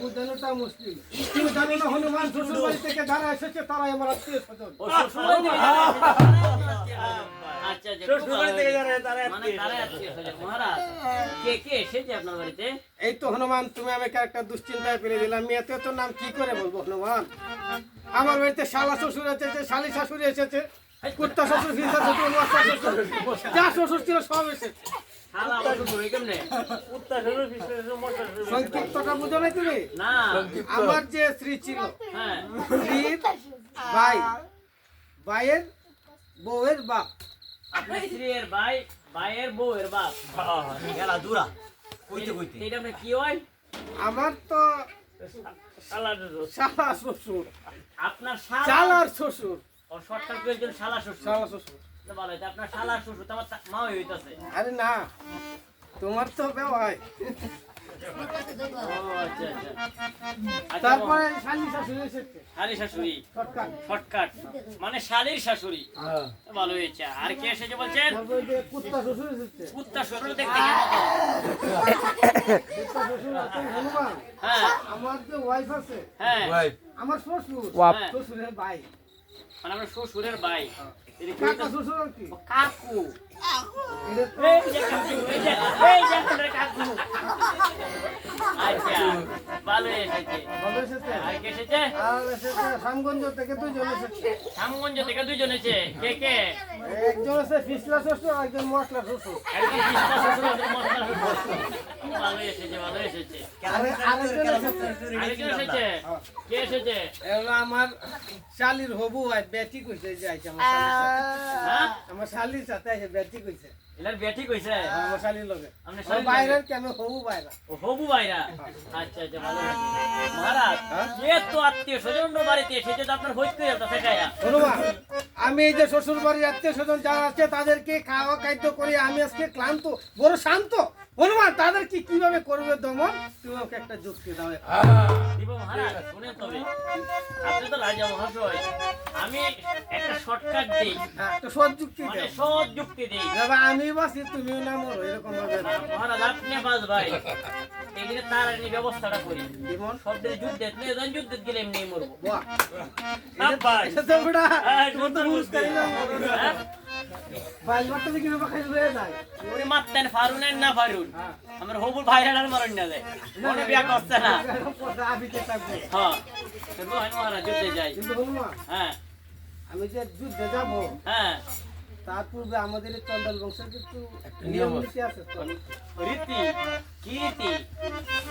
বোঝানোটা মুশকিল। তুমি জানো না হনুমান শ্বশুর বাড়ি থেকে যারা এসেছে তারাই আমার আত্মীয় স্বজন। আচ্ছা আচ্ছা মানে এই তো হনুমান তুমি আমাকে একটা দুশ্চিন্তায় ফেলে দিলাম মেয়েতে তোর নাম কি করে বলব হনুমান? আমার বাড়িতে শালা শ্বশুর এসেছে শালি শাশুড়ি এসেছে কুত্তা শ্বশুর ফিসা শ্বশুর যা শ্বশুর ছিল সব এসেছে। আমার। সংক্ষিপ্তটা বুঝো নাই তুমি? যে স্ত্রী ছিল হ্যাঁ। স্ত্রীর ভাই ভাইয়ের বউয়ের বাপ। আপনার স্ত্রীর ভাই ভাইয়ের বউয়ের বাপ। গেলা দূরা কইতে কইতে। এটা কি হয়? আমার তো শালা শ্বশুর। শ্বশুর। আপনার শালা? শালার শ্বশুর। ও শর্টকাট দিলেন শালা শ্বশুর। শালা শ্বশুর। তো ভালো হইতো আপনার শালা শ্বশুর তো মা হইতাছে। আরে না তোমার তো আচ্ছা আচ্ছা। আচ্ছা তারপরে শালি শাশুড়ি এসেছে শালি শাশুড়ি? শর্টকাট। শর্টকাট। মানে শালির শাশুড়ি? ভালো হয়েছে। আর কে এসেছে বলছেন? কুত্তা শ্বশুর এসেছে কুত্তা শ্বশুর দেখতে কেমন? কুত্তা শ্বশুর আছে হনুমান। হ্যাঁ। আমার যে ওয়াইফ আছে হ্যাঁ। আমার শ্বশুর। হ্যাঁ। শ্বশুরের ভাই। মানে আমার শ্বশুরের ভাই। কি? কাকা। কাকু। আচ্ছা। ভালো এসেছে। ভালো এসেছে? আর কে এসেছে? আর এসেছে। রামগঞ্জ থেকে দুজন এসেছে। শ্যামগঞ্জ থেকে দুজন এসেছে। কে কে? একজন আছে ফিসলা শ্বশুর একজন মশলা শ্বশুর। একজন কৃষ্ণা শ্বশুর একজন মশলা শ্বশুর? ভালো এসেছে ভালো এসেছে। আরেকজন এসেছে। আরেকজন এসেছে? কে এসেছে? এগুলো আমার শালির হবু হয় বেটি কইছে যে আইছে আমার শালির সাথে। হ্যাঁ? আমার শালির সাথে আইছে বেটি কইছে। এলার আমার শালির লগে। শালির বাইরের কেন? হবু বাইরা। ও হবু আচ্ছা আচ্ছা ভালো মহারাজ এ তো আত্মীয় স্বজন বাড়িতে এসেছে তো আপনার হইতে আমি এই যে শ্বশুর বাড়ির আত্মীয় স্বজন যারা আছে তাদেরকে খাওয়া খাদ্য করে আমি আজকে ক্লান্ত বড় শান্ত। হনুমান তাদেরকে কীভাবে করবে দমন? তুমি ওকে একটা যুক্তি দাও দিব মহারাজ শুনেন তবে। আপনি তো রাজা মহাশয়। আমি শর্টকাট দিই হ্যাঁ তো সৎ যুক্তি মানে দাও সৎ যুক্তি দিই যাবা আমি বাসি তুমিও না মরো এরকম ভাবে মহারাজ আপনি বাস ভাই এখানে তাড়াতাড়ি ব্যবস্থাটা করি জীবন শব্দের যুদ্ধে তুই এজন যুদ্ধে গেলে এমনি মরবো বাহ আব্বাই। তো বড়া হ্যাঁ, তোর তো মুস্কারি না না। হ্যাঁ? মারতে দেখি না বাখাই হয়ে যায় ওরে মারতেন ফারুন না ফারুন হ্যাঁ আমার হবুর ভাইরা আর মারুন না যায় মনে বিয়া করছে না কথা আবিতে থাকবে হ্যাঁ তো মহারাজ যুদ্ধে যাই কিন্তু হনুমান হ্যাঁ আমি যে যুদ্ধে যাব হ্যাঁ। তার পূর্বে আমাদের এই চন্ডাল বংশের কিন্তু নিয়ম নীতি আছে রীতি? কি রীতি?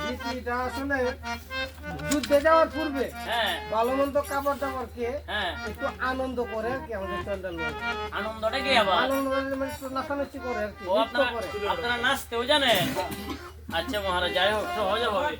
নীতিটা আসলে যুদ্ধে যাওয়ার পূর্বে হ্যাঁ। ভালো মন্দ কাপড় দাপড় কে হ্যাঁ। একটু আনন্দ করে আর কি আমাদের চন্ডাল বংশ। আনন্দটা কি আবার? আনন্দ করে মানে একটু নাচানাচি করে আর কি আপনারা নাচতেও জানেন? আচ্ছা মহারাজ যাই হোক সহজ হবে।